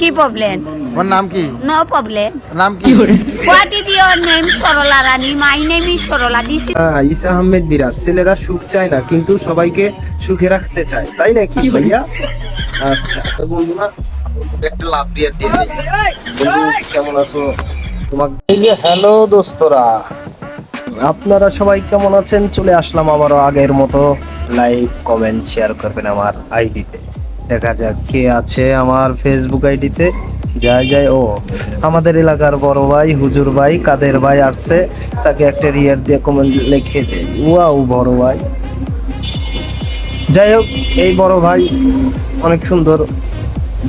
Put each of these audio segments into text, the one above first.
কি প্রবলেম তোমার নাম কি? নো প্রবলেম নাম কি? What is your name Sarala Rani my name is Sarala this হ্যাঁ, ঈসা আহমেদ বিরাজ ছেলেরা সুখ চায় না কিন্তু সবাইকে সুখে রাখতে চায়। তাই নাকি ভাইয়া? আচ্ছা তো বন্ধুরা একটা লাভ দিয়ে দিয়ে দিই কেমন আছো? তোমাকে হ্যালো দোস্তরা। আপনারা সবাই কেমন আছেন? চলে আসলাম আবারও আগের মতো। লাইক কমেন্ট শেয়ার করবেন আমার আইডিতে দেখা যাক কে আছে আমার ফেসবুক আইডিতে। যাই যাই, ও, আমাদের এলাকার বড় ভাই, হুজুর ভাই, কাদের ভাই আসছে, তাকে একটা রিয়ার দিয়ে কমেন্ট লিখে দে। ওয়াও, বড় ভাই। যাই হোক, এই বড় ভাই অনেক সুন্দর,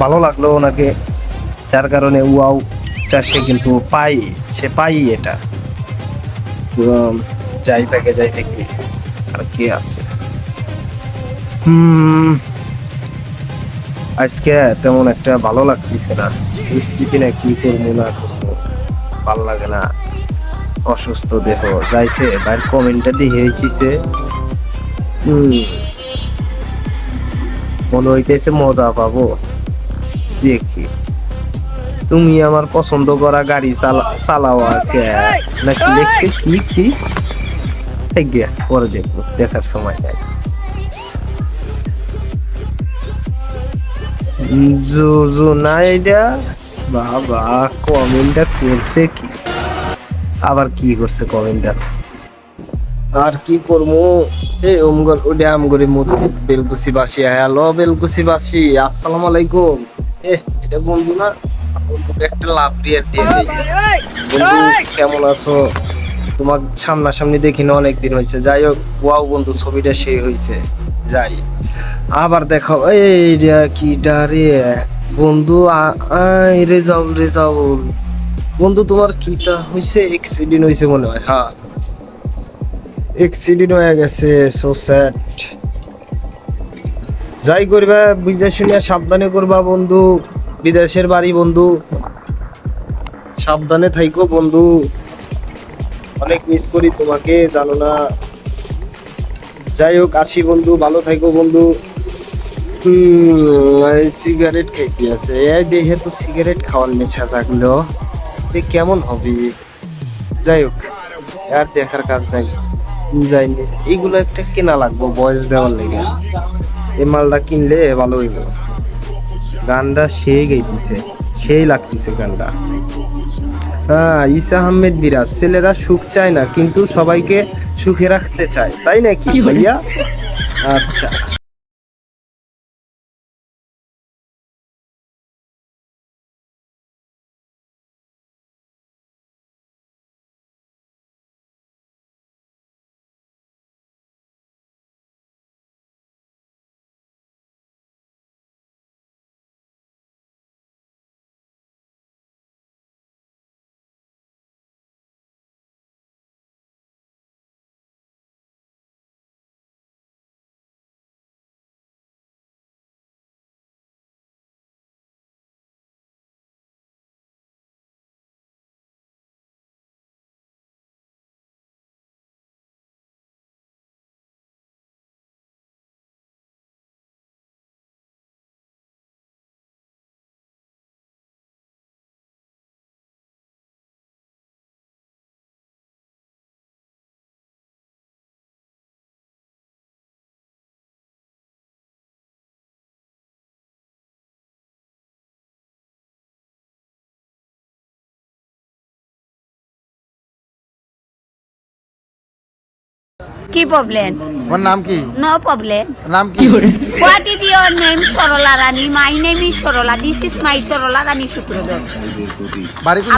ভালো লাগল ওনাকে। যার কারণে ওয়াও টা সে কিন্তু পাই সে পাই এটা। যাই ব্যাগে যাই দেখি, আর কে আছে। হুম আজকে তেমন একটা ভালো লাগতেছে না। বুঝতেছি না কি করব, না করব। ভালো লাগে না। অসুস্থ দেহ। যাইছে, ভাইয়ের কমেন্টটা দিয়ে হুম। মনে হইতেছে মজা পাবো। দেখি। তুমি আমার পছন্দ করা গাড়ি চালা, চালাও কে। নাকি দেখছি কি কি? পরে দেখব, দেখার সময় নাই। জুজু না এটা বাবা কমেন্টটা করছে কি? আবার কি করছে কমেন্টটা আর কি এই ওমগর ওডে বাসি, হ্যালো বাসি, আসসালামু আলাইকুম। এ, এটা বন্ধু না? একটা লাভ দিয়ে দিয়ে বন্ধু, কেমন আছো? তোমার সামনাসামনি দেখি না অনেক দিন হয়েছে যাই হোক, ওয়াও বন্ধু, ছবিটা সেই হয়েছে যাই। আবার দেখাও এই কি ডারে বন্ধু রে যাও রে যাও। বন্ধু, তোমার কিটা হয়েছে এক্সিডেন্ট হয়েছে মনে হয় হ্যাঁ। এক্সিডেন্ট হয়ে গেছে সো স্যাড যাই করবা, বুঝে শুনিয়া সাবধানে করবা বন্ধু। বিদেশের বাড়ি বন্ধু। সাবধানে থাইকো বন্ধু। অনেক মিস করি তোমাকে, জানো না। যাই হোক, আসি বন্ধু, ভালো থাইকো বন্ধু। সিগারেট খাইতে আছে? এই দেখে তো সিগারেট খাওয়ার নেশা জাগলো কেমন হবে? যাই হোক, আর দেখার কাজ নাই। যাইনি। এইগুলো একটা কেনা লাগবো বয়স দেওয়ার লেগে। এই মালটা কিনলে ভালো হইব। গানটা সেই গাইতেছে, সেই লাগতেছে গানটা। হ্যাঁ ঈশা আহমেদ বিরাজ। ছেলেরা সুখ চায় না কিন্তু সবাইকে সুখে রাখতে চায়। তাই নাকি ভাইয়া? আচ্ছা। কি প্রবলেম তোমার নাম কি? নো প্রবলেম নাম কি? What is your name Sarala Rani my name is Sarala this is my Sarala Rani Sutradhar বাড়ি কোন